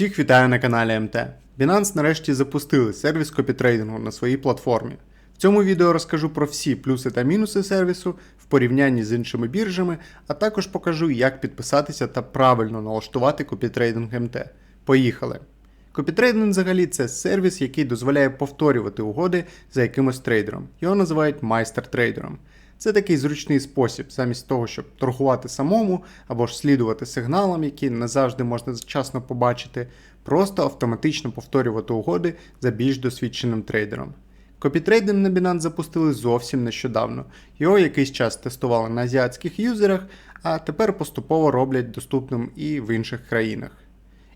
Всіх вітаю на каналі МТ. Binance нарешті запустили сервіс копітрейдингу на своїй платформі. В цьому відео розкажу про всі плюси та мінуси сервісу в порівнянні з іншими біржами, а також покажу, як підписатися та правильно налаштувати копітрейдинг МТ. Поїхали! Копітрейдинг взагалі це сервіс, який дозволяє повторювати угоди за якимось трейдером. Його називають майстер-трейдером. Це такий зручний спосіб, замість того, щоб торгувати самому або ж слідувати сигналам, які не завжди можна вчасно побачити, просто автоматично повторювати угоди за більш досвідченим трейдером. Копітрейдинг на Binance запустили зовсім нещодавно. Його якийсь час тестували на азіатських юзерах, а тепер поступово роблять доступним і в інших країнах.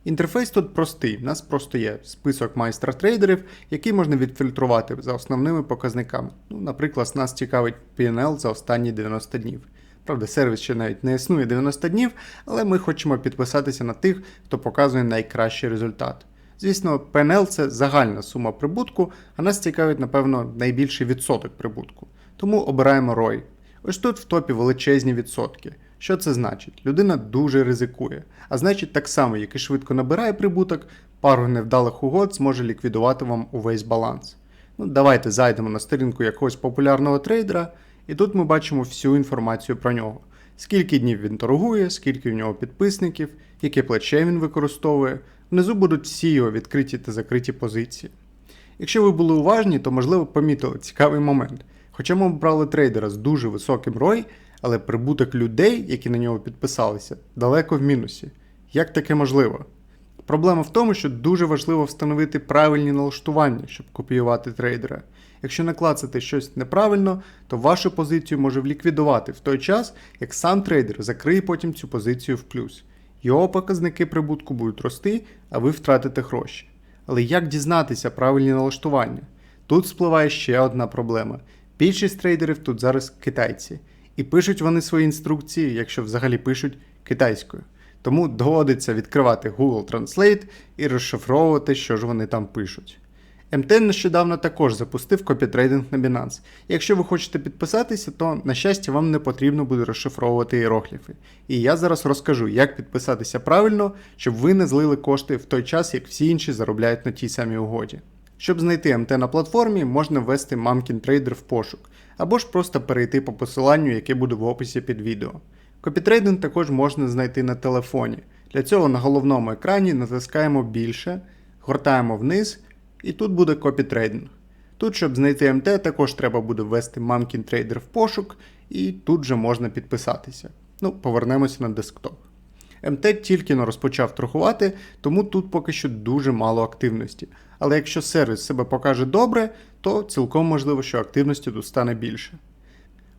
Інтерфейс тут простий, у нас просто є список майстер-трейдерів, який можна відфільтрувати за основними показниками. Ну, Наприклад, нас цікавить PNL за останні 90 днів. Правда, сервіс ще навіть не існує 90 днів, але ми хочемо підписатися на тих, хто показує найкращий результат. Звісно, PNL це загальна сума прибутку, а нас цікавить, напевно, найбільший відсоток прибутку. Тому обираємо ROI. Ось тут в топі величезні відсотки. Що це значить? Людина дуже ризикує, а значить, так само, як і швидко набирає прибуток, пару невдалих угод зможе ліквідувати вам увесь баланс. Ну, Давайте зайдемо на сторінку якогось популярного трейдера, і тут ми бачимо всю інформацію про нього. Скільки днів він торгує, скільки в нього підписників, яке плече він використовує. Внизу будуть всі його відкриті та закриті позиції. Якщо ви були уважні, то можливо помітили цікавий момент. Хоча ми обрали трейдера з дуже високим ROI, але прибуток людей, які на нього підписалися, далеко в мінусі. Як таке можливо? Проблема в тому, що дуже важливо встановити правильні налаштування, щоб копіювати трейдера. Якщо наклацати щось неправильно, то вашу позицію може ліквідувати в той час, як сам трейдер закриє потім цю позицію в плюс. Його показники прибутку будуть рости, а ви втратите гроші. Але як дізнатися правильні налаштування? Тут спливає ще одна проблема. Більшість трейдерів тут зараз китайці. І пишуть вони свої інструкції, якщо взагалі пишуть китайською. Тому доводиться відкривати Google Translate і розшифровувати, що ж вони там пишуть. МТ нещодавно також запустив копітрейдинг на Binance. Якщо ви хочете підписатися, то, на щастя, вам не потрібно буде розшифровувати іерогліфи. І я зараз розкажу, як підписатися правильно, щоб ви не злили кошти в той час, як всі інші заробляють на тій самій угоді. Щоб знайти МТ на платформі, можна ввести Mumkin Trader в пошук, або ж просто перейти по посиланню, яке буде в описі під відео. Копітрейдинг також можна знайти на телефоні. Для цього на головному екрані натискаємо більше, гортаємо вниз, і тут буде копітрейдинг. Тут, щоб знайти МТ, також треба буде ввести Mumkin Trader в пошук, і тут же можна підписатися. Ну, повернемося на десктоп. МТ тільки не розпочав торгувати, тому тут поки що дуже мало активності. Але якщо сервіс себе покаже добре, то цілком можливо, що активності тут стане більше.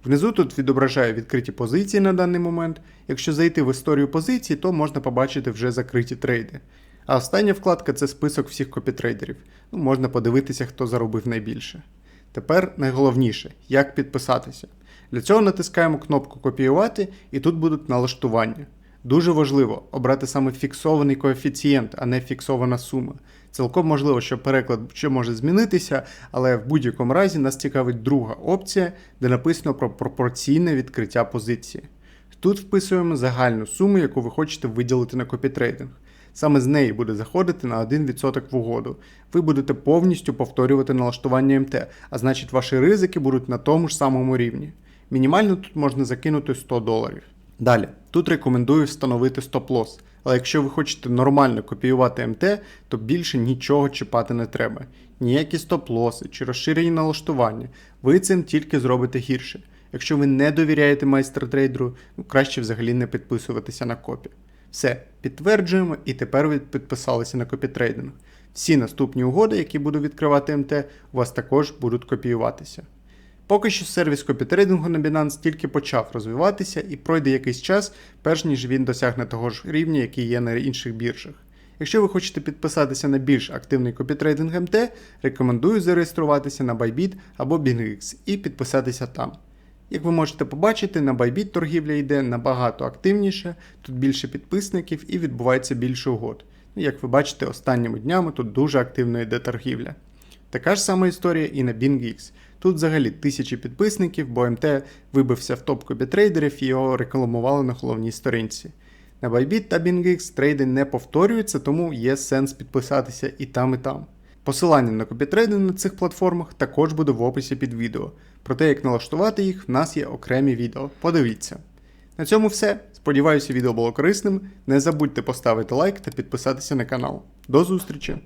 Внизу тут відображає відкриті позиції на даний момент. Якщо зайти в історію позицій, то можна побачити вже закриті трейди. А остання вкладка це список всіх копітрейдерів. Ну, Можна подивитися, хто заробив найбільше. Тепер найголовніше, як підписатися. Для цього натискаємо кнопку Копіювати і тут будуть налаштування. Дуже важливо обрати саме фіксований коефіцієнт, а не фіксована сума. Цілком можливо, що переклад ще може змінитися, але в будь-якому разі нас цікавить друга опція, де написано про пропорційне відкриття позиції. Тут вписуємо загальну суму, яку ви хочете виділити на копітрейдинг. Саме з неї буде заходити на 1% в угоду. Ви будете повністю повторювати налаштування МТ, а значить ваші ризики будуть на тому ж самому рівні. Мінімально тут можна закинути 100 доларів. Далі, тут рекомендую встановити стоп-лосс. Але якщо ви хочете нормально копіювати МТ, то більше нічого чіпати не треба. Ніякі стоп-лоси чи розширені налаштування. Ви цим тільки зробите гірше. Якщо ви не довіряєте майстер-трейдеру, ну краще взагалі не підписуватися на копі. Все, підтверджуємо, і тепер ви підписалися на копітрейдинг. Всі наступні угоди, які буду відкривати МТ, у вас також будуть копіюватися. Поки що сервіс копітрейдингу на Binance тільки почав розвиватися і пройде якийсь час, перш ніж він досягне того ж рівня, який є на інших біржах. Якщо ви хочете підписатися на більш активний копітрейдинг МТ, рекомендую зареєструватися на Bybit або BingX і підписатися там. Як ви можете побачити, на Bybit торгівля йде набагато активніше, тут більше підписників і відбувається більше угод. Ну, Як ви бачите, останніми днями тут дуже активно йде торгівля. Така ж сама історія і на BingX. Тут взагалі тисячі підписників, бо МТ вибився в топ копітрейдерів і його рекламували на головній сторінці. На Bybit та BingX трейди не повторюються, тому є сенс підписатися і там, і там. Посилання на копітрейдинг на цих платформах також буде в описі під відео. Про те, як налаштувати їх, в нас є окремі відео. Подивіться. На цьому все. Сподіваюся, відео було корисним. Не забудьте поставити лайк та підписатися на канал. До зустрічі!